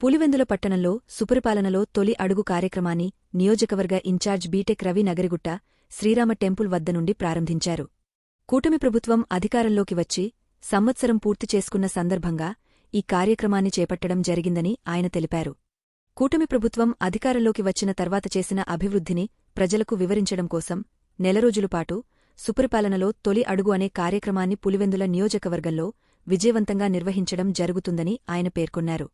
పులివెందుల పట్టణంలో సుపరిపాలనలో తొలి అడుగు కార్యక్రమాన్ని నియోజకవర్గ in charge B Tech Ravi Nagarigutta Srirama temple వద్ద నుండి ప్రారంభించారు. కూటమి ప్రభుత్వం అధికారంలోకి వచ్చి సంవత్సరం పూర్తి చేసుకున్న సందర్భంగా ఈ కార్యక్రమాన్ని చేపట్టడం జరిగిందని ఆయన తెలిపారు. కూటమి ప్రభుత్వం అధికారంలోకి వచ్చిన తర్వాత చేసిన అభివృద్ధిని ప్రజలకు వివరించడం కోసం నెల రోజులపాటు సుపరిపాలనలో తొలి అడుగు అనే కార్యక్రమాన్ని పులివెందుల నియోజకవర్గంలో విజయవంతంగా నిర్వహించడం జరుగుతుందని ఆయన పేర్కొన్నారు.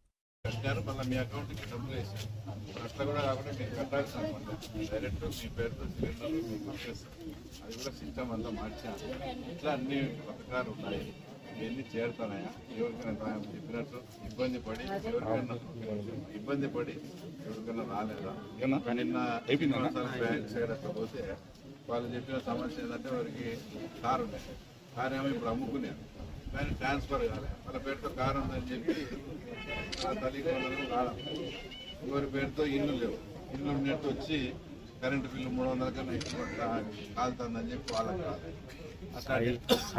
ఇవన్నీ చేరుతున్నాయా? ఎవరికైనా చెప్పినట్టు ఇబ్బంది పడి ఎవరికైనా ఇబ్బంది పడి ఎవరికైనా రాలేదా? నిన్న బ్యాంక్ సైడ్ అట్లా పోతే వాళ్ళు చెప్పిన సమస్య ఏంటంటే వారికి కారు ఉన్నాయి. కారు ఏమో ఇప్పుడు అమ్ముకున్నారు కానీ ట్రాన్స్ఫర్ కాలే. వాళ్ళ పేరుతో కారు ఉందని చెప్పి ఆ తల్లిదండ్రులకు రావడం. ఎవరి పేరుతో ఇల్లు లేవు. ఇల్లు ఉన్నట్టు వచ్చి కరెంటు బిల్లు మూడు వందల కన్నా ఎక్కువ కాలుతుందని చెప్పి వాళ్ళకి అట్లా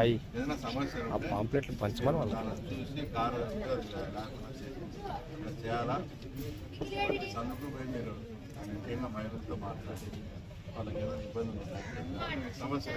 ఏదైనా సమస్య పాంప్లెట్లు పంచమని వాళ్ళు చూసి కారు చేయాలి. పోయి మీరు ముఖ్యంగా మహిళలతో మాట్లాడి వాళ్ళకి ఏదైనా ఇబ్బందులు సమస్య